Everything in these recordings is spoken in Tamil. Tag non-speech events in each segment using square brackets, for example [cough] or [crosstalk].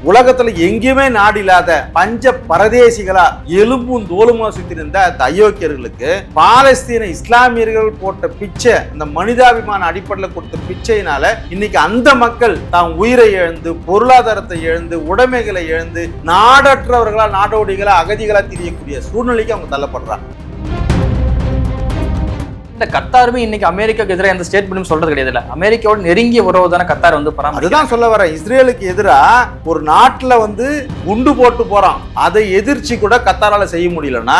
உலகத்துல எங்கேயுமே நாடு இல்லாத பஞ்ச பரதேசிகளா எலும்பும் தோலுமா சுத்திருந்த அந்த அயோக்கியர்களுக்கு பாலஸ்தீன இஸ்லாமியர்கள் போட்ட பிச்சை இந்த மனிதாபிமான அடிப்படையில் கொடுத்த பிச்சையினால இன்னைக்கு அந்த மக்கள் தாம் உயிரை இழந்து பொருளாதாரத்தை இழந்து உடைமைகளை இழந்து நாடற்றவர்களா நாடோடிகளா அகதிகளா தெரியக்கூடிய சூழ்நிலைக்கு அவங்க தள்ளப்படுறாங்க. இந்த கத்தாருமே இன்னைக்கு அமெரிக்காவுக்கு எதிராக எந்த ஸ்டேட்மெண்ட்டும் சொல்றது கிடையாது இல்ல. அமெரிக்காவோட நெருங்கிய உறவு தானே கத்தார் வந்து பராமரி அதுதான் சொல்ல வரேன். இஸ்ரேலுக்கு எதிராக ஒரு நாட்டுல வந்து குண்டு போட்டு போறான். அதை எதிர்ச்சி கூட கத்தாரால செய்ய முடியலன்னா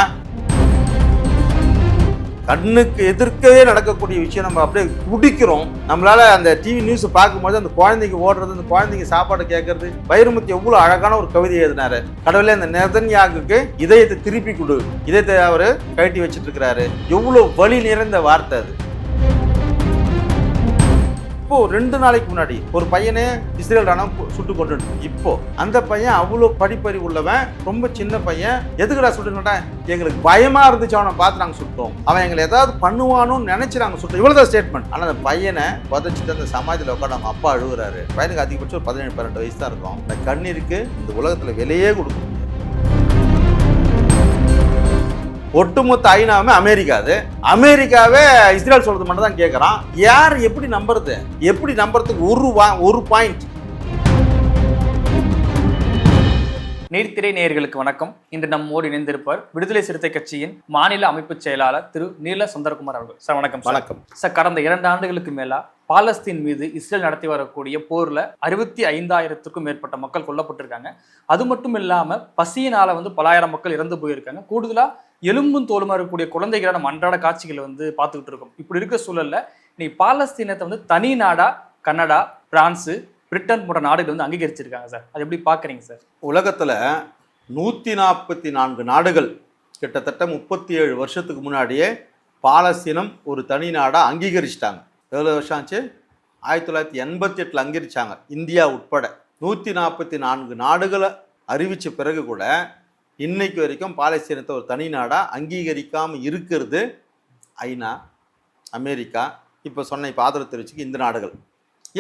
கண்ணுக்கு எதிர்க்கவே நடக்கக்கூடிய விஷயம் நம்ம அப்படியே குடிக்கிறோம். நம்மளால அந்த டிவி நியூஸ் பார்க்கும்போது அந்த குழந்தைங்க ஓடுறது அந்த குழந்தைங்க சாப்பாடு கேட்கறது வைரமுத்து எவ்வளவு அழகான ஒரு கவிதை எழுதினாரு. கடவுளே அந்த நெதன்யாகுக்கு இதயத்தை திருப்பி கொடு. இதயத்தை அவரு கழட்டி வச்சிட்டு இருக்கிறாரு. எவ்வளவு வலி நிறைந்த வார்த்தை அது. இப்போ ரெண்டு நாளைக்கு முன்னாடி ஒரு பையனே இஸ்ரேல் ராணுவம் சுட்டு கொண்டு இப்போ அந்த பையன் அவ்வளோ படிப்பறி உள்ளவன் ரொம்ப சின்ன பையன். எதுக்குடா சுட்டுட்டான் எங்களுக்கு பயமா இருந்துச்சு அவனை பார்த்து நாங்கள் சுட்டோம். அவன் எங்களை ஏதாவது பண்ணுவானோன்னு நினைச்சு நாங்கள் சுட்டோம். இவ்வளோதான் ஸ்டேட்மெண்ட் ஆனால் அந்த பையனை புதைச்சிட்டு அந்த சமாஜத்தில் உட்காந்து நம்ம அப்பா அழுகுறாரு பையனுக்கு அதிகபட்சம் ஒரு பதினேழு பன்னெண்டு வயசு தான் இருக்கும். அந்த கண்ணீருக்கு இந்த உலகத்தில் விலையே கொடுக்கும் ஒட்டுமொத்த ஐநாவுமே அமெரிக்கா அது. அமெரிக்காவே இஸ்ரேல் சொல்றது மட்டும் தான் கேட்குறான் யார் எப்படி நம்புறது? எப்படி நம்புறதுக்கு ஒரு வா ஒரு பாயிண்ட் நீர்த்திரை நேயர்களுக்கு வணக்கம். இன்று நம்மோடு இணைந்திருப்பார் விடுதலை சிறுத்தை கட்சியின் மாநில அமைப்பு செயலாளர் திரு நீல சுந்தரகுமார் அவர்கள். சார் வணக்கம். வணக்கம். சார் கடந்த இரண்டு ஆண்டுகளுக்கு மேலா பாலஸ்தீன் மீது இஸ்ரேல் நடத்தி வரக்கூடிய போரில் அறுபத்தி ஐந்தாயிரத்துக்கும் மேற்பட்ட மக்கள் கொல்லப்பட்டிருக்காங்க. அது மட்டும் இல்லாமல் பசியினால் வந்து பலாயிரம் மக்கள் இறந்து போயிருக்காங்க. கூடுதலாக எலும்பும் தோலுமா இருக்கக்கூடிய குழந்தைகளை நம்ம அன்றாட காட்சிகளை வந்து பார்த்துக்கிட்டு இருக்கோம். இப்படி இருக்க சூழலில் நீ பாலஸ்தீனத்தை வந்து தனி நாடா கனடா பிரான்ஸு பிரிட்டன் போன்ற நாடுகள் வந்து அங்கீகரிச்சிருக்காங்க சார். அது எப்படி பார்க்குறீங்க சார்? உலகத்தில் நூற்றி நாற்பத்தி நான்கு நாடுகள் கிட்டத்தட்ட முப்பத்தி ஏழு வருஷத்துக்கு முன்னாடியே பாலஸ்தீனம் ஒரு தனி நாடாக அங்கீகரிச்சிட்டாங்க. எவ்வளோ வருஷம் ஆச்சு? ஆயிரத்தி தொள்ளாயிரத்தி எண்பத்தி எட்டில் அங்கீகரிச்சாங்க. இந்தியா உட்பட நூற்றி நாற்பத்தி நான்கு நாடுகளை அறிவித்த பிறகு கூட இன்னைக்கு வரைக்கும் பாலஸ்தீனத்தை ஒரு தனி நாடாக அங்கீகரிக்காமல் இருக்கிறது ஐநா அமெரிக்கா இப்போ சொன்ன இப்போ ஆதரவு தெரிவிச்சுக்கு இந்த நாடுகள்.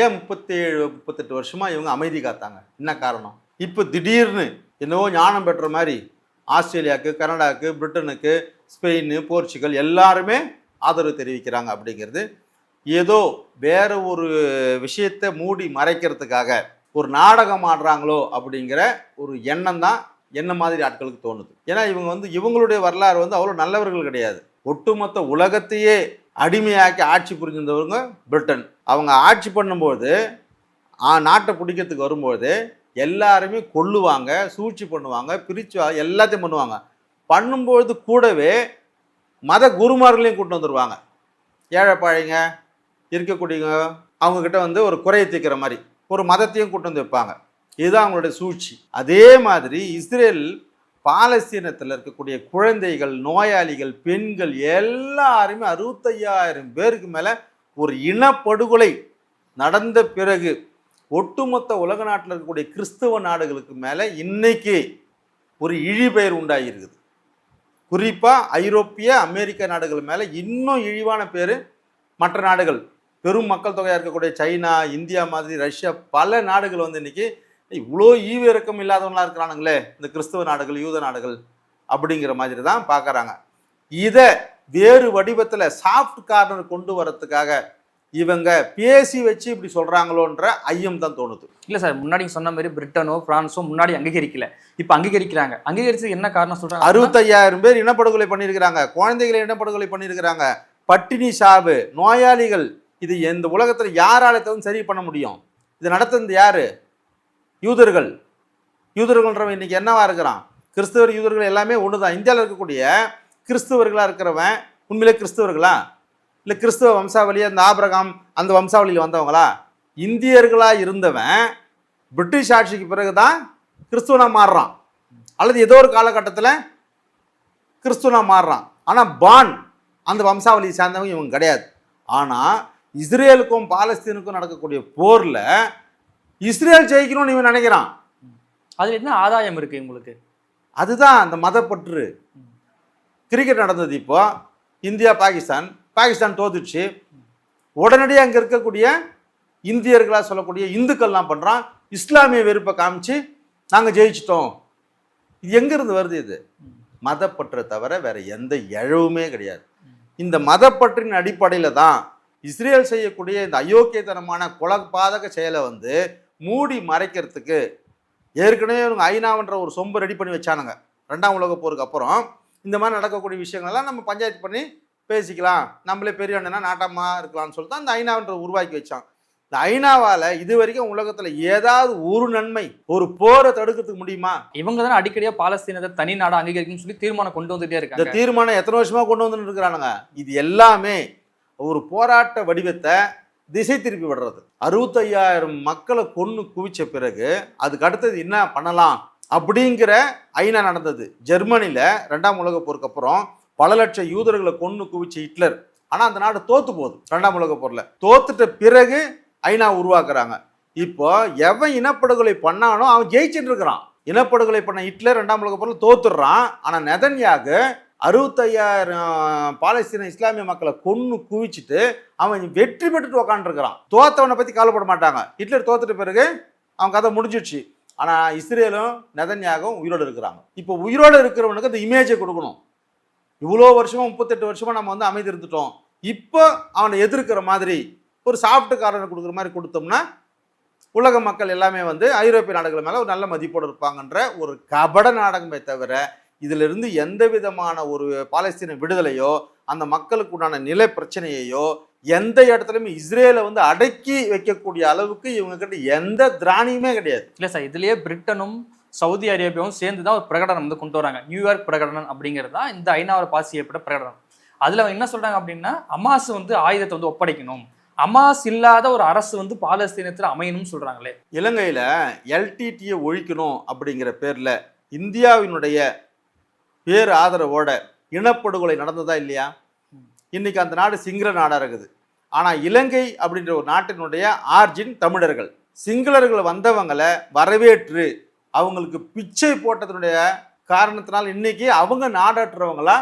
ஏன் முப்பத்தேழு முப்பத்தெட்டு வருஷமாக இவங்க அமைதி காத்தாங்க? என்ன காரணம்? இப்போ திடீர்னு என்னவோ ஞானம் பெற்ற மாதிரி ஆஸ்திரேலியாவுக்கு கனடாவுக்கு பிரிட்டனுக்கு ஸ்பெயின் போர்ச்சுகல் எல்லாருமே ஆதரவு தெரிவிக்கிறாங்க அப்படிங்கிறது ஏதோ வேற ஒரு விஷயத்தை மூடி மறைக்கிறதுக்காக ஒரு நாடகம் ஆடுறாங்களோ அப்படிங்கிற ஒரு எண்ணம் தான் என்ன மாதிரி ஆட்களுக்கு தோணுது. ஏன்னா இவங்க வந்து இவங்களுடைய வரலாறு வந்து அவ்வளோ நல்லவர்கள் கிடையாது. ஒட்டுமொத்த உலகத்தையே அடிமையாக்கி ஆட்சி புரிஞ்சிருந்தவங்க பிரிட்டன். அவங்க ஆட்சி பண்ணும்போது நாட்டை பிடிக்கிறதுக்கு வரும்போது எல்லாருமே கொல்லுவாங்க சூழ்ச்சி பண்ணுவாங்க பிரிச்சு எல்லாத்தையும் பண்ணுவாங்க. பண்ணும்பொழுது கூடவே மத குருமார்களையும் கூட்டு வந்துடுவாங்க ஏழைப்பாழைங்க இருக்கக்கூடிய அவங்கக்கிட்ட வந்து ஒரு குறையை தீர்க்கிற மாதிரி ஒரு மதத்தையும் கூட்டு வந்து வைப்பாங்க. இதுதான் அவங்களுடைய சூழ்ச்சி. அதே மாதிரி இஸ்ரேல் பாலஸ்தீனத்தில் இருக்கக்கூடிய குழந்தைகள் நோயாளிகள் பெண்கள் எல்லாருமே அறுபத்தையாயிரம் பேருக்கு மேலே ஒரு இனப்படுகொலை நடந்த பிறகு ஒட்டுமொத்த உலக நாட்டில் இருக்கக்கூடிய கிறிஸ்தவ நாடுகளுக்கு மேலே இன்னைக்கு ஒரு இழிபெயர் உண்டாகியிருக்குது. குறிப்பாக ஐரோப்பிய அமெரிக்க நாடுகள் மேலே இன்னும் இழிவான பேர் மற்ற நாடுகள். பெரும் மக்கள் தொகையாக இருக்கக்கூடிய சைனா இந்தியா மாதிரி ரஷ்யா பல நாடுகள் வந்து இன்னைக்கு இவ்வளோ ஈவு இறக்கம் இல்லாதவங்களா இருக்கிறானுங்களே இந்த கிறிஸ்தவ நாடுகள் யூத நாடுகள் அப்படிங்கிற மாதிரி தான் பார்க்குறாங்க. இதை வேறு வடிவத்தில் சாஃப்ட் கார்னர் கொண்டு வரத்துக்காக இவங்க பேசி வச்சு இப்படி சொல்கிறாங்களோன்ற ஐயம் தான் தோணுது. இல்ல சார் முன்னாடி சொன்ன மாதிரி பிரிட்டனோ பிரான்ஸோ முன்னாடி அங்கீகரிக்கல. இப்ப அங்கீகரிக்கிறாங்க. அங்கீகரிச்சது என்ன காரணம் சொல்றாங்க? அறுபத்தையாயிரம் பேர் இனப்படுகொலை பண்ணியிருக்கிறாங்க. குழந்தைகளை இனப்படுகொலை பண்ணியிருக்கிறாங்க. பட்டினி சாவு நோயாளிகள் இது இந்த உலகத்தில் யாரால தவிர சரி பண்ண முடியும்? இது நடத்துனது யாரு? யூதர்கள். யூதர்கள்ன்றவன் இன்னைக்கு என்னவா இருக்கிறான்? கிறிஸ்தவர் யூதர்கள் எல்லாமே ஒன்று தான் இந்தியாவில் இருக்கக்கூடிய கிறிஸ்தவர்களாக இருக்கிறவன் உண்மையிலே கிறிஸ்தவர்களா? இல்லை கிறிஸ்தவ வம்சாவளி அந்த ஆபிரகாம் அந்த வம்சாவளியில் வந்தவங்களா? இந்தியர்களாக இருந்தவன் பிரிட்டிஷ் ஆட்சிக்கு பிறகு தான் கிறிஸ்துவனாக மாறுறான். அல்லது ஏதோ ஒரு காலகட்டத்தில் கிறிஸ்துவனாக மாறுறான். ஆனால் பான் அந்த வம்சாவளியை சார்ந்தவங்க இவங்க கிடையாது. ஆனால் இஸ்ரேலுக்கும் பாலஸ்தீனுக்கும் நடக்கக்கூடிய போரில் இஸ்ரேல் ஜெயிக்கணும்னு இவன் நினைக்கிறான். அதுல என்ன ஆதாயம் இருக்கு உங்களுக்கு அதுதான் அந்த மதப்பற்று. கிரிக்கெட் நடந்தது இப்போ. இந்தியா பாகிஸ்தான். பாகிஸ்தான் தோத்துச்சு. உடனடியாக அங்கே இருக்கக்கூடிய இந்தியர்களாக சொல்லக்கூடிய இந்துக்கள்லாம் பண்ணுறான் இஸ்லாமிய வெறுப்பை காமிச்சு நாங்கள் ஜெயிச்சிட்டோம். இது எங்கேருந்து வருது இது? மதப்பற்றை தவிர வேற எந்த எழவுமே கிடையாது. இந்த மதப்பற்றின் அடிப்படையில் தான் இஸ்ரேல் செய்யக்கூடிய இந்த அயோக்கியத்தனமான குலபாதக செயலை வந்து மூடி மறைக்கிறதுக்கு ஏற்கனவே இவங்க ஐநாவன்ற ஒரு சொம்பு ரெடி பண்ணி வச்சானுங்க. ரெண்டாம் உலக போருக்கு அப்புறம் இந்த மாதிரி நடக்கக்கூடிய விஷயங்கள்லாம் நம்ம பஞ்சாயத்து பண்ணி பேசிக்கலாம். நம்மளே பெரிய அண்ணனா நாட்டமா இருக்கலாம்னு சொல்லிட்டு அந்த ஐநாவன்ற உருவாக்கி வச்சான். இந்த ஐநாவால் இது வரைக்கும் உலகத்தில் ஏதாவது ஒரு நன்மை ஒரு போரை தடுக்கிறதுக்கு முடியுமா? இவங்க தானே அடிக்கடியா பாலஸ்தீனத்தை தனி நாடா அங்கீகரிக்கணும்னு சொல்லி தீர்மானம் கொண்டு வந்துட்டே இந்த இருக்காங்க. தீர்மானம் எத்தனை வருஷமா கொண்டு வந்து இருக்கிறானுங்க? இது எல்லாமே ஒரு போராட்ட வடிவத்தை திசை திருப்பி விடுறது. அறுபத்தையாயிரம் மக்களை கொன்று குவிச்ச பிறகு அதுக்கு அடுத்தது என்ன பண்ணலாம் அப்படிங்கிற ஐநா நடந்தது. ஜெர்மனியில் ரெண்டாம் உலக போருக்கு அப்புறம் பல லட்சம் யூதர்களை கொன்று குவிச்ச ஹிட்லர். ஆனால் அந்த நாடு தோத்து போகுது ரெண்டாம் உலக போரில். தோத்துட்ட பிறகு ஐநா உருவாக்குறாங்க. இப்போ எவன் இனப்படுகொலை பண்ணானோ அவன் ஜெயிச்சுட்டு இருக்கிறான். இனப்படுகொலை பண்ண ஹிட்லர் ரெண்டாம் உலக போரில் தோத்துடுறான். ஆனால் நெதன்யாக அறுபத்தையாயிரம் பாலஸ்தீன இஸ்லாமிய மக்களை கொன்று குவிச்சிட்டு அவன் வெற்றி பெற்றுட்டு உக்காண்டிருக்கிறான் தோத்தவனை பற்றி கவலைப்பட மாட்டாங்க. ஹிட்லர் தோத்துட்ட பிறகு அவன் கதை முடிஞ்சிடுச்சு. ஆனால் இஸ்ரேலும் நெதன்யாகவும் உயிரோடு இருக்கிறாங்க. இப்போ உயிரோடு இருக்கிறவனுக்கு அந்த இமேஜை கொடுக்கணும். இவ்வளோ வருஷமும் முப்பத்தெட்டு வருஷமும் நம்ம வந்து அமைதி இருந்துட்டோம். இப்போ அவனை எதிர்க்கிற மாதிரி ஒரு சாப்பிட்டுக்காரனை கொடுக்குற மாதிரி கொடுத்தோம்னா உலக மக்கள் எல்லாமே வந்து ஐரோப்பிய நாடுகள் மேலே ஒரு நல்ல மதிப்போடு இருப்பாங்கன்ற ஒரு கபட நாடகமே தவிர இதிலிருந்து எந்த விதமான ஒரு பாலஸ்தீன விடுதலையோ அந்த மக்களுக்கு உண்டான நில பிரச்சனையையோ எந்த இடத்துலையுமே இஸ்ரேலை வந்து அடக்கி வைக்கக்கூடிய அளவுக்கு இவங்க கிட்ட எந்த திராணியுமே கிடையாது. இல்ல சார் இதுலயே பிரிட்டனும் சவுதி அரேபியாவும் சேர்ந்து தான் ஒரு பிரகடனம் வந்து கொண்டு வராங்க. நியூயார்க் பிரகடனம் அப்படிங்கிறது தான் இந்த ஐநாவில் பாஸ் செய்யப்பட்ட பிரகடனம். அதுல அவங்க என்ன சொல்றாங்க அப்படின்னா அமாஸ் வந்து ஆயுதத்தை வந்து ஒப்படைக்கணும். அமாஸ் இல்லாத ஒரு அரசு வந்து பாலஸ்தீனத்தில் அமையணும்னு சொல்றாங்களே. இலங்கையில் எல்டிடியை ஒழிக்கணும் அப்படிங்கிற பேரில் இந்தியாவினுடைய பேர் ஆதரவோட இனப்படுகொலை நடந்ததா இல்லையா? இன்னைக்கு அந்த நாடு சிங்கள நாடாக இருக்குது. ஆனால் இலங்கை அப்படின்ற ஒரு நாட்டினுடைய ஆர்ஜின் தமிழர்கள். சிங்களர்கள் வந்தவங்களை வரவேற்று அவங்களுக்கு பிச்சை போட்டதனுடைய காரணத்தினால் இன்னைக்கு அவங்க நாடாற்றுறவங்களா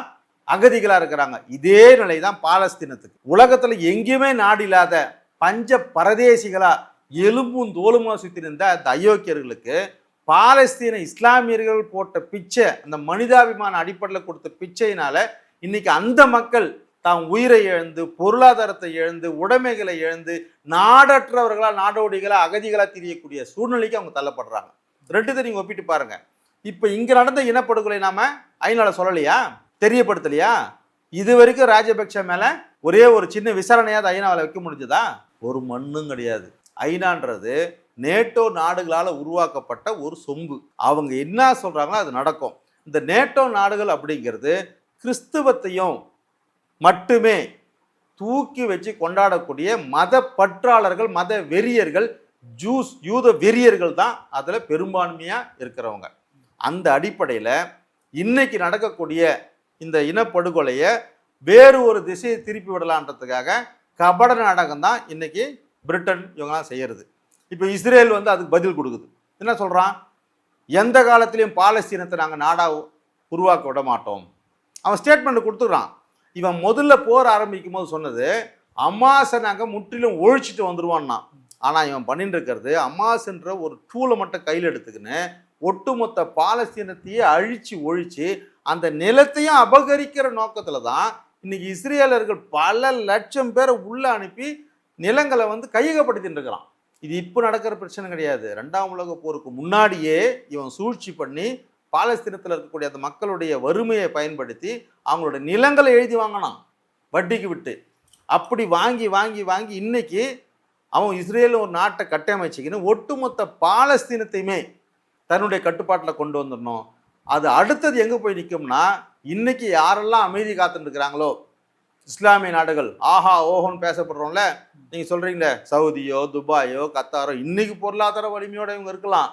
அகதிகளாக இருக்கிறாங்க. இதே நிலை தான் பாலஸ்தீனத்துக்கு. உலகத்தில் எங்கேயுமே நாடு இல்லாத பஞ்ச பரதேசிகளாக எலும்பும் தோலுமாக சுற்றி இருந்த அந்த அயோக்கியர்களுக்கு பாலஸ்தீன இஸ்லாமியர்கள் போட்ட பிச்சை அந்த மனிதாபிமான அடிப்படையில் கொடுத்த பிச்சையினால இன்னைக்கு அந்த மக்கள் தாம் உயிரை இழந்து பொருளாதாரத்தை இழந்து உடைமைகளை இழந்து நாடற்றவர்களா நாடோடிகளா அகதிகளா தெரியக்கூடிய சூழ்நிலைக்கு அவங்க தள்ளப்படுறாங்க. ரெண்டுத்தை நீங்க ஒப்பிட்டு பாருங்க. இப்போ இங்க நடந்த இனப்படுகொலை நாம ஐநால சொல்லலையா? தெரியப்படுத்தலையா? இது வரைக்கும் ராஜபக்ஷ மேல ஒரே ஒரு சின்ன விசாரணையாவது ஐநாவில் வைக்க முடிஞ்சதா? ஒரு மண்ணும் கிடையாது. ஐநான்றது நேட்டோ நாடுகளால் உருவாக்கப்பட்ட ஒரு சொம்பு. அவங்க என்ன சொல்கிறாங்களோ அது நடக்கும். இந்த நேட்டோ நாடுகள் அப்படிங்கிறது கிறிஸ்துவத்தையும் மட்டுமே தூக்கி வச்சு கொண்டாடக்கூடிய மத பற்றாளர்கள் மத வெறியர்கள் ஜூஸ் யூத வெறியர்கள் தான் அதில் பெரும்பான்மையாக இருக்கிறவங்க. அந்த அடிப்படையில் இன்னைக்கு நடக்கக்கூடிய இந்த இனப்படுகொலையை வேறு ஒரு திசையை திருப்பி விடலான்றதுக்காக கபட நாடகம் தான் இன்னைக்கு பிரிட்டன் இவங்கெல்லாம் செய்கிறது இப்போ இஸ்ரேல் வந்து அதுக்கு பதில் கொடுக்குது. என்ன சொல்கிறான் எந்த காலத்திலையும் பாலஸ்தீனத்தை நாங்கள் நாடாக உருவாக்க விட மாட்டோம். அவன் ஸ்டேட்மெண்ட் கொடுத்துக்கிறான் இவன் முதல்ல போர் ஆரம்பிக்கும் போது சொன்னது அம்மாசை நாங்கள் முற்றிலும் ஒழிச்சிட்டு வந்துடுவான்னா ஆனால் இவன் பண்ணிட்டு இருக்கிறது அம்மாசுன்ற ஒரு டூலை மட்டும் கையில் எடுத்துக்கின்னு ஒட்டுமொத்த பாலஸ்தீனத்தையே அழித்து ஒழித்து அந்த நிலத்தையும் அபகரிக்கிற நோக்கத்தில் தான் இன்னைக்கு இஸ்ரேலர்கள் பல லட்சம் பேரை உள்ளே அனுப்பி நிலங்களை வந்து கையகப்படுத்தின்னு இருக்கிறான். இது இப்போ நடக்கிற பிரச்சனை கிடையாது. ரெண்டாம் உலக போருக்கு முன்னாடியே இவன் சூழ்ச்சி பண்ணி பாலஸ்தீனத்தில் இருக்கக்கூடிய அந்த மக்களுடைய வறுமையை பயன்படுத்தி அவங்களோட நிலங்களை எழுதி வாங்கினான். வட்டிக்கு விட்டு. அப்படி வாங்கி வாங்கி வாங்கி இன்னைக்கு அவன் இஸ்ரேலில் ஒரு நாட்டை கட்டமைச்சிக்கின்னு ஒட்டுமொத்த பாலஸ்தீனத்தையுமே தன்னுடைய கட்டுப்பாட்டில் கொண்டு வந்துடணும். அது அடுத்தது எங்கே போய் நிற்கும்னா இன்னைக்கு யாரெல்லாம் அமைதி காத்துட்டு இருக்கிறாங்களோ இஸ்லாமிய நாடுகள். ஆஹா ஓஹோன்னு பேசப்படுறோம்ல. நீங்கள் சொல்கிறீங்களே சவுதியோ துபாயோ கத்தாரோ இன்னைக்கு பொருளாதார வலிமையோட இவங்க இருக்கலாம்.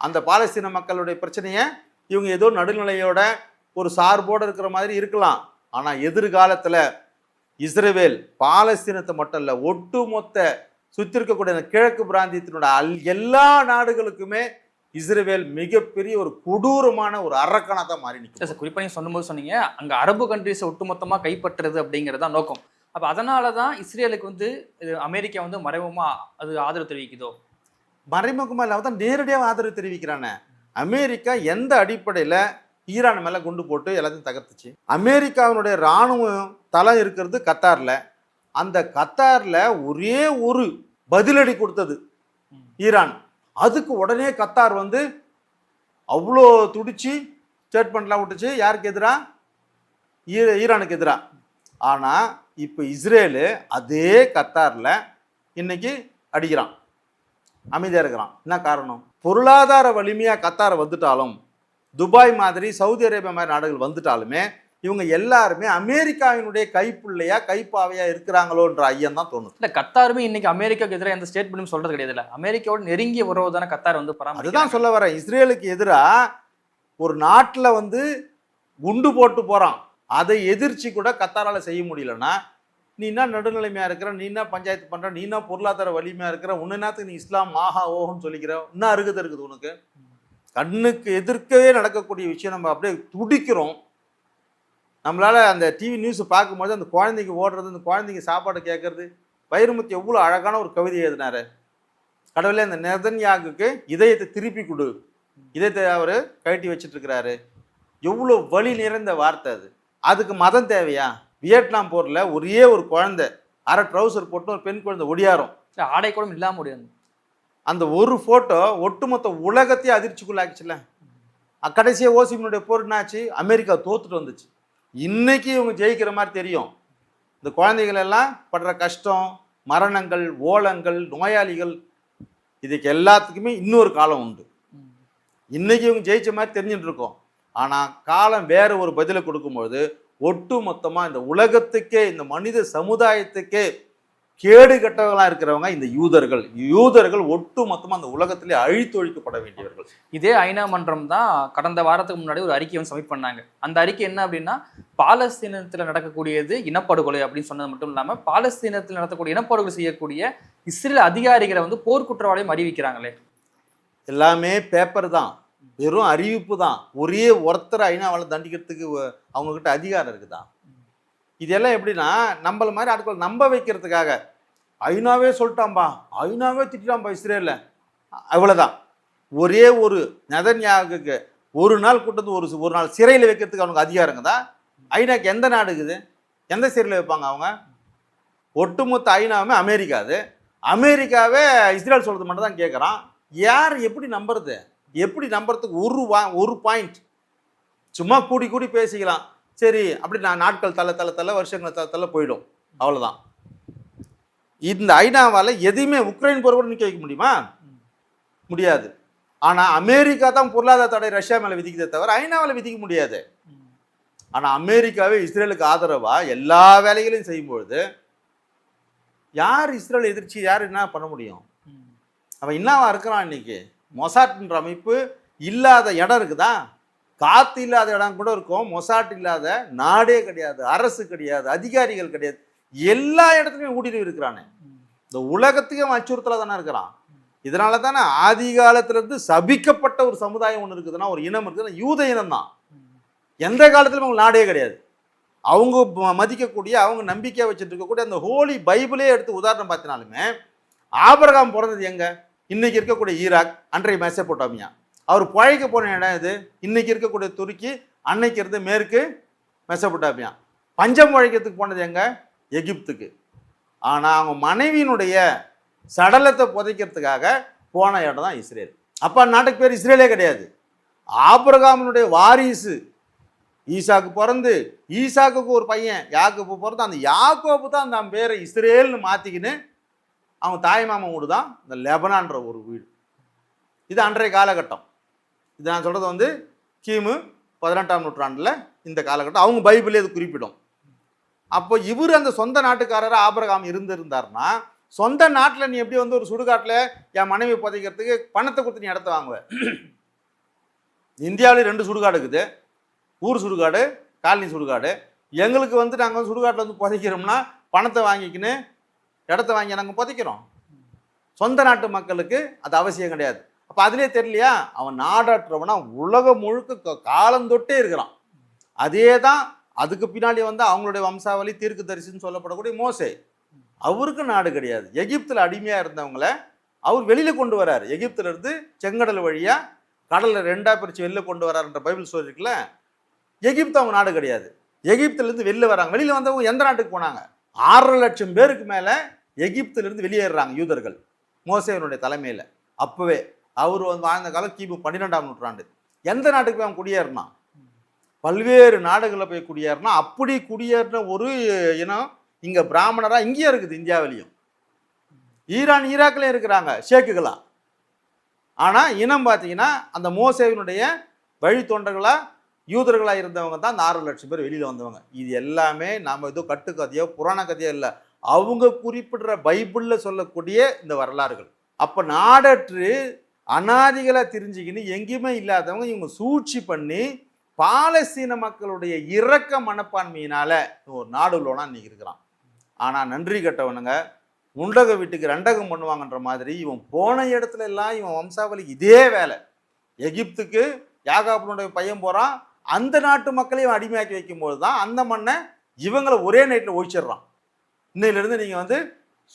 அந்த பாலஸ்தீன மக்களுடைய பிரச்சனையை இவங்க ஏதோ நடுநிலையோட ஒரு சார்போடு இருக்கிற மாதிரி இருக்கலாம். ஆனால் எதிர்காலத்தில் இஸ்ரேவேல் பாலஸ்தீனத்தை மட்டும் இல்லை ஒட்டுமொத்த சுற்றி இருக்கக்கூடிய அந்த கிழக்கு பிராந்தியத்தினோட அல் எல்லா நாடுகளுக்குமே இஸ்ரேல் மிகப்பெரிய ஒரு கொடூரமான ஒரு அரக்கனா தான் மாறி நிற்கும் சார் குறிப்பாக நீங்கள் சொன்னும்போது சொன்னீங்க அங்கே அரபு கண்ட்ரிஸை ஒட்டுமொத்தமாக கைப்பற்றுறது அப்படிங்கிறது தான் நோக்கம். அப்போ அதனால தான் இஸ்ரேலுக்கு வந்து இது அமெரிக்கா வந்து மறைமுகமாக அது ஆதரவு தெரிவிக்குதோ? மறைமுகமாக இல்லாமல் தான் நேரடியாக ஆதரவு தெரிவிக்கிறானே. அமெரிக்கா எந்த அடிப்படையில் ஈரான் மேலே குண்டு போட்டு எல்லாத்தையும் தகர்த்துச்சு? அமெரிக்காவினுடைய இராணுவம் தளம் இருக்கிறது கத்தாரில். அந்த கத்தாரில் ஒரே ஒரு பதிலடி கொடுத்தது ஈரான். அதுக்கு உடனே கத்தார் வந்து அவ்வளோ துடிச்சு ஸ்டேட்மெண்ட்லாம் விட்டுச்சு. யாருக்கு எதிராக ஈர ஈரானுக்கு எதிராக ஆனால் இப்போ இஸ்ரேலு அதே கத்தாரில் இன்னைக்கு அடிக்கிறான். அமைதியாக இருக்கிறான். என்ன காரணம்? பொருளாதார வலிமையாக கத்தார் வந்துட்டாலும் துபாய் மாதிரி சவுதி அரேபியா மாதிரி நாடுகள் வந்துட்டாலுமே இவங்க எல்லாருமே அமெரிக்காவினுடைய கைப்புள்ளையா கைப்பாவையா இருக்கிறாங்களோன்ற ஐயம் தான் தோணுது. இல்ல கத்தாருமே இன்னைக்கு அமெரிக்காவுக்கு எதிராக எந்த ஸ்டேட்மெண்ட்டும் சொல்றது கிடையாது இல்ல. அமெரிக்காவோட நெருங்கிய உறவு தானே கத்தார் வந்து அதுதான் சொல்ல வரேன். இஸ்ரேலுக்கு எதிராக ஒரு நாட்டில் வந்து குண்டு போட்டு போகிறான் அதை எதிர்ச்சி கூட கத்தாரால செய்ய முடியலன்னா நீ என்ன நடுநிலைமையாக இருக்கிற நீ என்ன பஞ்சாயத்து பண்ணுற நீ என்ன பொருளாதார வலிமையாக இருக்கிற உன்ன நேரத்துக்கு நீ இஸ்லாம் மாஹா ஓஹோன்னு சொல்லிக்கிற? என்ன அருகுது இருக்குது உனக்கு. கண்ணுக்கு எதிர்க்கவே நடக்கக்கூடிய விஷயம் நம்ம அப்படியே துடிக்கிறோம். நம்மளால அந்த டிவி நியூஸ் பார்க்கும்போது அந்த குழந்தைங்க ஓடுறது அந்த குழந்தைங்க சாப்பாடு கேட்கறது வைரமுத்து எவ்வளோ அழகான ஒரு கவிதை எழுதினாரு. கடவுளே அந்த நெதன்யாகுக்கு இதயத்தை திருப்பி கொடு. இதயத்தை அவர் கழட்டி வச்சிட்டு இருக்கிறாரு எவ்வளோ வலி நிறைந்த வார்த்தை அது. அதுக்கு மதம் தேவையா? வியட்நாம் போரில் ஒரே ஒரு குழந்தை அரை ட்ரௌசர் போட்டு ஒரு பெண் குழந்தை ஒடியாரும். ஆடை கூட இல்லாம முடியாது அந்த ஒரு ஃபோட்டோ ஒட்டுமொத்த உலகத்தையே அதிர்ச்சிக்குள்ளாக்கிச்சுல கடைசியாக ஓசிமினுடைய போர் என்னாச்சு? அமெரிக்கா தோத்துட்டு வந்துச்சு. இன்னைக்கு இவங்க ஜெயிக்கிற மாதிரி தெரியும். இந்த குழந்தைகள் எல்லாம் படுற கஷ்டம் மரணங்கள் ஓலங்கள் நோயாளிகள் இதுக்கு எல்லாத்துக்குமே இன்னொரு காலம் உண்டு. இன்னைக்கு இவங்க ஜெயிச்ச மாதிரி தெரிஞ்சுட்டு இருக்கோம். ஆனால் காலம் வேற ஒரு பதிலை கொடுக்கும்பொழுது ஒட்டு மொத்தமாக இந்த உலகத்துக்கே இந்த மனித சமுதாயத்துக்கே கேடு கெட்டவங்களா இருக்கிறவங்க இந்த யூதர்கள். யூதர்கள் ஒட்டு மொத்தமாக அந்த உலகத்திலே அழித்தொழிக்கப்பட வேண்டியவர்கள். இதே ஐநா மன்றம் தான் கடந்த வாரத்துக்கு முன்னாடி ஒரு அறிக்கை வந்து சப்மிட் பண்ணாங்க. அந்த அறிக்கை என்ன அப்படின்னா பாலஸ்தீனத்தில் நடக்கக்கூடியது இனப்படுகொலை அப்படின்னு சொன்னது மட்டும் இல்லாமல் பாலஸ்தீனத்தில் நடத்தக்கூடிய இனப்படுகொலை செய்யக்கூடிய இஸ்ரேல் அதிகாரிகளை வந்து போர்க்குற்றவாளியும் அறிவிக்கிறாங்களே. எல்லாமே பேப்பர் தான். வெறும் அறிவிப்பு தான். ஒரே ஒருத்தர் ஐநாவால் தண்டிக்கிறதுக்கு அவங்கக்கிட்ட அதிகாரம் இருக்குதா? இதெல்லாம் எப்படின்னா நம்மள மாதிரி ஆட்கள் நம்ப வைக்கிறதுக்காக. ஐநாவே சொல்லிட்டாம்பா ஐநாவே திட்டாம்பா இஸ்ரேலில். அவ்வளோதான் ஒரே ஒரு நெதன்யாகுக்கு ஒரு நாள் கூட்டத்து ஒரு ஒரு நாள் சிறையில் வைக்கிறதுக்கு அவனுக்கு அதிகாரங்க தான். ஐநாக்கு எந்த நாடு இருக்குது? எந்த சிறையில் வைப்பாங்க அவங்க? ஒட்டுமொத்த ஐநாவுமே அமெரிக்கா அது. அமெரிக்காவே இஸ்ரேல் சொல்கிறது மட்டும் தான் கேட்குறான் யார் எப்படி நம்புறது? எப்படி நம்புறதுக்கு ஒரு வா ஒரு பாயிண்ட் சும்மா கூடி கூடி பேசிக்கலாம். சரி அப்படி நான் நாட்கள் தள்ள தள்ள தள்ள வருஷங்கள் தள்ள தள்ள போயிடும். அவ்வளோதான் இந்த ஐநாவால் எதையுமே உக்ரைன் போர் நிற்க வைக்க முடியுமா? முடியாது. ஆனால் அமெரிக்கா தான் பொருளாதார தடை ரஷ்யா மேலே விதிக்கிறதே தவிர ஐநாவால் விதிக்க முடியாது. ஆனால் அமெரிக்காவே இஸ்ரேலுக்கு ஆதரவாக எல்லா வேலைகளையும் செய்யும்பொழுது யார் இஸ்ரேல் எதிர்ச்சி யார் என்ன பண்ண முடியும்? அவன் என்னவா இருக்கிறான் இன்னைக்கு. மொசாட்ன்ற அமைப்பு இல்லாத இடம் இருக்குதா? காத்து இல்லாத இடம் கூட இருக்கும். மொசாட் இல்லாத நாடே கிடையாது. அரசு கிடையாது. அதிகாரிகள் கிடையாது. எல்லா இடத்துலையும் ஊட்டிட்டு இருக்கிறானே. இந்த உலகத்துக்கு அச்சுறுத்தலாக தானே இருக்கிறான். இதனால தானே ஆதி காலத்திலிருந்து சபிக்கப்பட்ட ஒரு சமுதாயம் ஒன்று இருக்குதுன்னா ஒரு இனம் இருக்குதுன்னா யூத இனம் தான். எந்த காலத்திலும் அவங்க நாடே கிடையாது. அவங்க மதிக்கக்கூடிய அவங்க நம்பிக்கையாக வச்சுட்டு இருக்கக்கூடிய அந்த ஹோலி பைபிளே எடுத்து உதாரணம் பார்த்தினாலுமே ஆபரகாம் பிறந்தது எங்கே? இன்றைக்கி இருக்கக்கூடிய ஈராக் அன்றைய மெசப்போட்டாமியா. அவர் பழைக்க போன இடம் இது இன்னைக்கு இருக்கக்கூடிய துருக்கி அன்னைக்கு இருந்து மேற்கு மெசப்பட்டாப்பியா பஞ்சம் உழைக்கிறதுக்கு போனது எங்க? எகிப்துக்கு. ஆனால் அவங்க மனைவியினுடைய சடலத்தை புதைக்கிறதுக்காக போன இடம் தான் இஸ்ரேல். அப்போ நாட்டுக்கு பேர் இஸ்ரேலே கிடையாது. ஆபிரகாமினுடைய வாரிசு ஈசாக்கு பிறந்து ஈசாக்குக்கு ஒரு பையன் யாக்கோப்பு பிறந்து அந்த யாக்கோப்பு தான் அந்த பேரை இஸ்ரேல்னு மாற்றிக்கின்னு அவங்க தாய் மாமன் வீடு தான் இந்த லெபனான்ற ஒரு வீடு. இது அன்றைய காலகட்டம். இது நான் சொல்கிறது வந்து கிமு பதினெட்டாம் நூற்றாண்டில் இந்த காலகட்டம். அவங்க பைபிளே இது குறிப்பிடும். அப்போ இவர் அந்த சொந்த நாட்டுக்காரராக ஆபரகாம் இருந்திருந்தார்னா சொந்த நாட்டில் நீ எப்படி வந்து ஒரு சுடுகாட்டில் என் மனைவி புதைக்கிறதுக்கு பணத்தை கொடுத்து நீ இடத்த வாங்குவ? இந்தியாவிலே ரெண்டு சுடுகாடு இருக்குது. ஊர் சுடுகாடு காலனி சுடுகாடு. எங்களுக்கு வந்து நாங்கள் வந்து சுடுகாட்டில் வந்து புதைக்கிறோம்னா பணத்தை வாங்கிக்கின்னு இடத்த வாங்கி நாங்கள் புதைக்கிறோம். சொந்த நாட்டு மக்களுக்கு அது அவசியம் கிடையாது. அப்போ அதிலே தெரியலையா? அவன் நாடாற்றவனா உலகம் முழுக்க க- காலந்தொட்டே இருக்கிறான். அதே தான் அதுக்கு பின்னாடி வந்து அவங்களுடைய வம்சாவளி தீர்க்கு தரிசின்னு சொல்லப்படக்கூடிய மோசே. அவருக்கு நாடு கிடையாது. எகிப்தில் அடிமையாக இருந்தவங்கள அவர் வெளியில் கொண்டு வரார். எகிப்திலிருந்து செங்கடல் வழியாக கடலில் ரெண்டாக பிரித்து வெளில கொண்டு வராருன்ற பைபிள் ஸ்டோரி எகிப்து அவங்க நாடு கிடையாது. எகிப்துலேருந்து வெளில வராங்க. வெளியில் வந்தவங்க எந்த நாட்டுக்கு போனாங்க? ஆறரை லட்சம் பேருக்கு மேலே எகிப்திலிருந்து வெளியேறுறாங்க யூதர்கள். மோசேவனுடைய தலைமையில். அப்போவே அவர் வந்து வாழ்ந்த காலம் கிபி பன்னிரெண்டாம் நூற்றாண்டு. எந்த நாட்டுக்கு போய் அவன் குடியேறினான்? பல்வேறு நாடுகளில் போய் குடியேறினா அப்படி குடியேறின ஒரு இனம் இங்கே பிராமணராக இங்கேயும் இருக்குது இந்தியாவிலையும். ஈரான் ஈராக்லயும் இருக்கிறாங்க ஷேக்குகளா. ஆனால் இனம் பார்த்தீங்கன்னா அந்த மோசேவினுடைய வழித்தொண்டர்களாக யூதர்களாக இருந்தவங்க தான் அந்த ஆறு லட்சம் பேர் வெளியில் வந்தவங்க. இது எல்லாமே நாம் ஏதோ கட்டுக்கதையோ புராண கதையோ இல்லை. அவங்க குறிப்பிடுற பைபிளில் சொல்லக்கூடிய இந்த வரலாறுகள். அப்போ நாடற்று அனாதிகளாக தெரிஞ்சுக்கின்னு எங்கேயுமே இல்லாதவங்க இவங்க சூழ்ச்சி பண்ணி பாலஸ்தீன மக்களுடைய இரக்க மனப்பான்மையினால் ஒரு நாடு இன்றைக்கி இருக்கிறான். ஆனால் நன்றி கட்டவனுங்க உண்டக வீட்டுக்கு ரெண்டகம் பண்ணுவாங்கன்ற மாதிரி இவன் போன இடத்துல எல்லாம் இவன் வம்சாவளி இதே வேலை. எகிப்துக்கு யாகாபனுடைய பையன் போகிறான் அந்த நாட்டு மக்களையும் அடிமையாக்கி வைக்கும்போது தான் அந்த மண்ணை இவங்களை ஒரே நைட்டில் ஒழிச்சிடுறான். இன்னையிலேருந்து நீங்கள் வந்து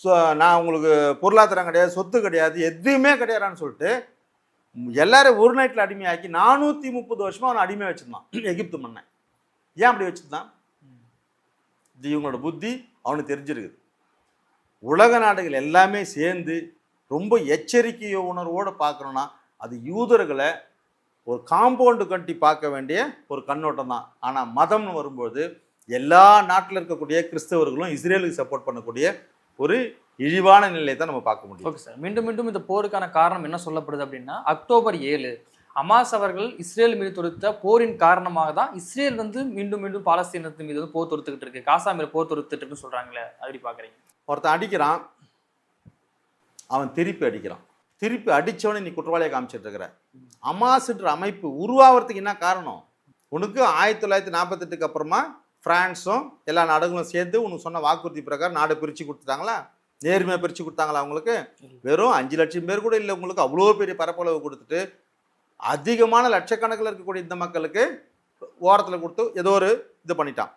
ஸோ நான் உங்களுக்கு பொருளாதாரம் கிடையாது சொத்து கிடையாது எதுவுமே கிடையாதுன்னு சொல்லிட்டு எல்லாரும் ஒரு நைட்டில் அடிமையாக்கி நானூற்றி முப்பது வருஷமாக அவனை அடிமையாக வச்சுருந்தான். [clears throat] எகிப்து மன்னன். ஏன் அப்படி வச்சுருந்தான்? இது இவங்களோட புத்தி அவனுக்கு தெரிஞ்சிருக்குது. உலக நாடுகள் எல்லாமே சேர்ந்து ரொம்ப எச்சரிக்கை உணர்வோடு பார்க்குறோன்னா அது யூதர்களை ஒரு காம்பவுண்டு கட்டி பார்க்க வேண்டிய ஒரு கண்ணோட்டம் தான். ஆனால் மதம்னு வரும்போது எல்லா நாட்டில் இருக்கக்கூடிய கிறிஸ்தவர்களும் இஸ்ரேலுக்கு சப்போர்ட் பண்ணக்கூடிய ஒரு இழிவான நிலையை தான் நம்ம பார்க்க முடியும். ஓகே சார் மீண்டும் மீண்டும் இந்த போருக்கான காரணம் என்ன சொல்லப்படுது அப்படின்னா அக்டோபர் ஏழு. அமாஸ் அவர்கள் இஸ்ரேல் மீது தொடுத்த போரின் காரணமாக தான் இஸ்ரேல் வந்து மீண்டும் மீண்டும் பாலஸ்தீனத்தின் மீது வந்து போர் தொடுத்துக்கிட்டு இருக்கு. காசா மீது போர் தொடுத்துட்டு இருக்குன்னு சொல்றாங்களே அப்படி பாக்குறீங்க ஒருத்தன் அடிக்கிறான் அவன் திருப்பி அடிக்கிறான். திருப்பி அடிச்சவனே நீ குற்றவாளியை காமிச்சிட்டு இருக்கிற. அமாஸ்ன்ற அமைப்பு உருவாகிறதுக்கு என்ன காரணம்? உனக்கு ஆயிரத்தி தொள்ளாயிரத்தி நாற்பத்தெட்டுக்கு அப்புறமா ஃப்ரான்ஸும் எல்லா நாடுகளும் சேர்ந்து உனக்கு சொன்ன வாக்குறுதி பிரகாரம் நாடு பிரித்து கொடுத்துட்டாங்களா? நேர்மையாக பிரித்து கொடுத்தாங்களா அவங்களுக்கு வெறும் அஞ்சு லட்சம் பேர் கூட இல்லை உங்களுக்கு அவ்வளோ பெரிய பரப்பளவு கொடுத்துட்டு அதிகமான லட்சக்கணக்கில் இருக்கக்கூடிய இந்த மக்களுக்கு ஓரத்தில் கொடுத்து ஏதோ ஒரு இது பண்ணிட்டான்.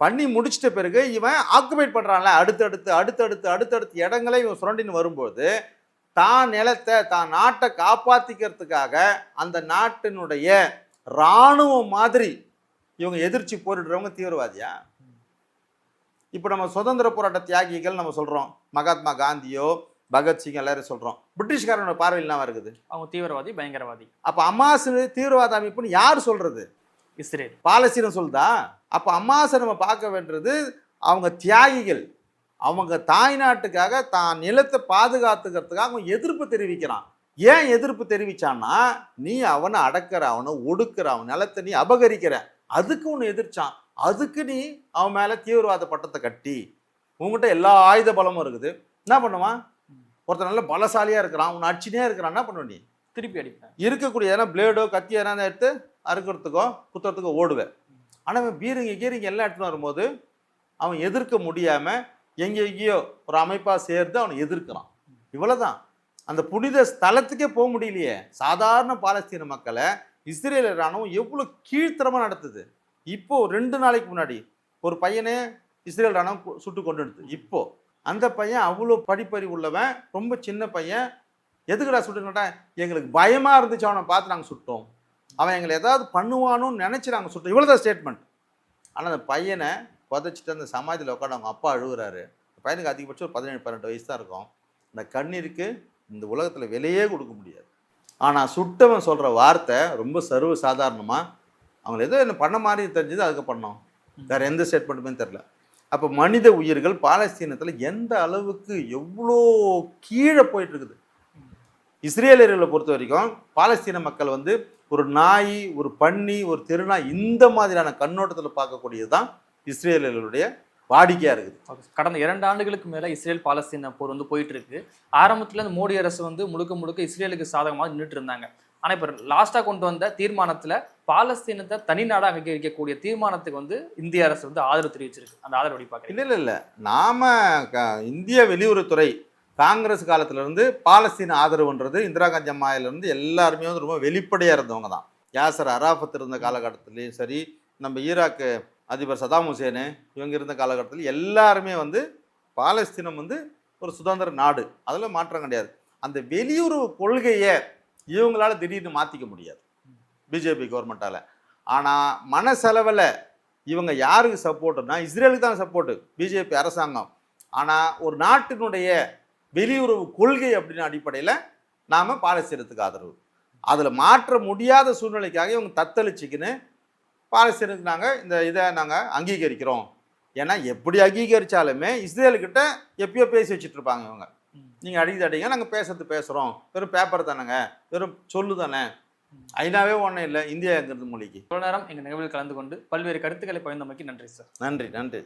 பண்ணி முடிச்சிட்ட பிறகு இவன் ஆக்குபைட் பண்ணுறான்ல அடுத்தடுத்து அடுத்தடுத்து அடுத்தடுத்து இடங்களை இவன் சுரண்டின்னு வரும்போது தான் நிலத்தை தான் நாட்டை காப்பாற்றிக்கிறதுக்காக அந்த நாட்டினுடைய இராணுவம் மாதிரி இவங்க எதிர்ச்சி போரிடுறவங்க தீவிரவாதியா? இப்போ நம்ம சுதந்திர போராட்ட தியாகிகள் நம்ம சொல்கிறோம் மகாத்மா காந்தியோ பகத்சிங் எல்லாரும் சொல்கிறோம் பிரிட்டிஷ்காரனோட பார்வையில் என்ன இருக்குது. அவங்க தீவிரவாதி பயங்கரவாதி. அப்போ அம்மாசு தீவிரவாத அமைப்புன்னு யார் சொல்கிறது இஸ்ரேல். பாலஸ்தீனம் சொல்லுதா? அப்போ அம்மாசை நம்ம பார்க்க வேண்டியது அவங்க தியாகிகள். அவங்க தாய்நாட்டுக்காக தான் நிலத்தை பாதுகாத்துக்கிறதுக்காக அவன் எதிர்ப்பு தெரிவிக்கிறான். ஏன் எதிர்ப்பு தெரிவிச்சான்னா நீ அவனை அடக்கிற அவனை ஒடுக்குற அவன் நிலத்தை நீ அபகரிக்கிற. அதுக்கு ஒன்று எதிர்ச்சான். அதுக்கு நீ அவன் மேலே தீவிரவாத பட்டத்தை கட்டி உங்ககிட்ட எல்லா ஆயுத பலமும் இருக்குது. என்ன பண்ணுவான்? ஒருத்தன் நல்ல பலசாலியாக இருக்கிறான் உன்னை அடிச்சுனே இருக்கிறான். என்ன பண்ணுவ நீ? திருப்பி அடிப்பேன். இருக்கக்கூடிய எதனா பிளேடோ கத்தி எதனா எடுத்து அறுக்கிறதுக்கோ குத்துறதுக்கோ ஓடுவேன் ஆனால் அவன் பீரங்கி கீரங்கி எல்லாம் எடுத்துன்னு வரும்போது அவன் எதிர்க்க முடியாமல் எங்கே எங்கேயோ ஒரு அமைப்பாக சேர்ந்து அவனை எதிர்க்கிறான். இவ்வளவுதான். அந்த புனித ஸ்தலத்துக்கே போக முடியலையே. சாதாரண பாலஸ்தீன மக்களை இஸ்ரேல் இராணுவம் எவ்வளோ கீழ்த்தரமாக நடத்துது? இப்போ ரெண்டு நாளைக்கு முன்னாடி ஒரு பையனே இஸ்ரேல் ராணுவம் சுட்டு கொண்டு எடுத்து இப்போது அந்த பையன் அவ்வளோ படிப்பறிவு உள்ளவன் ரொம்ப சின்ன பையன். எதுக்குடா சுட்டுனட்டா எங்களுக்கு பயமாக இருந்துச்சு அவனை பார்த்து நாங்கள் சுட்டோம். அவன் எங்களை ஏதாவது பண்ணுவானுன்னு நினச்சி நாங்கள் சுட்டோம். இவ்வளோ தான் ஸ்டேட்மெண்ட் ஆனால் அந்த பையனை புதைச்சிட்டு அந்த சமாதியில் உட்காந்து அவங்க அப்பா அழுகுறாரு. பையனுக்கு அதிகபட்சம் ஒரு பதினேழு பன்னெண்டு வயசு தான் இருக்கும். இந்த கண்ணீருக்கு இந்த உலகத்தில் விலையே கொடுக்க முடியாது. ஆனால் சுட்டவன் சொல்கிற வார்த்தை ரொம்ப சர்வ சாதாரணமாக அவங்க ஏதோ என்ன பண்ண மாதிரி தெரிஞ்சது அதுக்கு பண்ணோம். வேறு எந்த ஸ்டேட்மெண்ட்டுமே தெரில அப்போ மனித உயிர்கள் பாலஸ்தீனத்தில் எந்த அளவுக்கு எவ்வளோ கீழே போயிட்டுருக்குது இஸ்ரேலியர்களை பொறுத்த வரைக்கும் பாலஸ்தீன மக்கள் வந்து ஒரு நாய் ஒரு பன்னி ஒரு திருநாய் இந்த மாதிரியான கண்ணோட்டத்தில் பார்க்கக்கூடியது தான் இஸ்ரேலியர்களுடைய வாடிக்கையாக இருக்குது. கடந்த இரண்டு ஆண்டுகளுக்கு மேல இஸ்ரேல் பாலஸ்தீன போர் வந்து போயிட்டு இருக்கு ஆரம்பத்துல இந்த மோடி அரசு வந்து முழுக்க முழுக்க இஸ்ரேலுக்கு சாதகமாக நின்றுட்டு இருந்தாங்க. ஆனா இப்ப லாஸ்டா கொண்டு வந்த தீர்மானத்துல பாலஸ்தீனத்தை தனி நாடா அங்கீகரிக்கக்கூடிய தீர்மானத்துக்கு வந்து இந்திய அரசு வந்து ஆதரவு தெரிவிச்சிருக்கு. அந்த ஆதரவு எப்படி இல்லை இல்லை இல்லை. நாம இந்திய வெளியுறவுத்துறை காங்கிரஸ் காலத்திலேருந்து பாலஸ்தீன ஆதரவுன்றது இந்திரா காந்தி அம்மாயிலிருந்து எல்லாருமே வந்து ரொம்ப வெளிப்படையாக இருந்தவங்க தான். யாசர் அராஃபத் இருந்த காலகட்டத்திலையும் சரி நம்ம ஈராக்கு அதிபர் சதாம் ஹுசேனு இவங்க இருந்த காலகட்டத்தில் எல்லாருமே வந்து பாலஸ்தீனம் வந்து ஒரு சுதந்திர நாடு. அதில் மாற்றம் கிடையாது. அந்த வெளியுறவு கொள்கையை இவங்களால் திடீர்னு மாற்றிக்க முடியாது. பிஜேபி கவர்மெண்ட்டால் ஆனால் மனசெலவில் இவங்க யாருக்கு சப்போர்ட்டுனா இஸ்ரேலுக்கு தான் சப்போர்ட்டு பிஜேபி அரசாங்கம். ஆனால் ஒரு நாட்டினுடைய வெளியுறவு கொள்கை அப்படின்னு அடிப்படையில் நாம் பாலஸ்தீனத்துக்கு ஆதரவு. அதில் மாற்ற முடியாத சூழ்நிலைக்காக இவங்க தத்தளிச்சுக்கின்னு பாலஸ்தீனத்துக்கு நாங்கள் இந்த இதை நாங்கள் அங்கீகரிக்கிறோம். ஏன்னா எப்படி அங்கீகரித்தாலுமே இஸ்ரேலுக்கிட்ட எப்பயோ பேசி வச்சுட்டு இருப்பாங்க இவங்க நீங்கள் அடிக்குது அடிங்க நாங்கள் பேசுறது பேசுகிறோம் வெறும் பேப்பர் தானேங்க. வெறும் சொல்லு தானே. ஐநாவே ஒன்றும் இல்லை. இந்தியாங்கிறது மொழிக்கு. இவ்வளவு நேரம் எங்க நிகழ்வில் கலந்து கொண்டு பல்வேறு கருத்துக்களை பகிர்ந்தமைக்கு நன்றி சார். நன்றி நன்றி.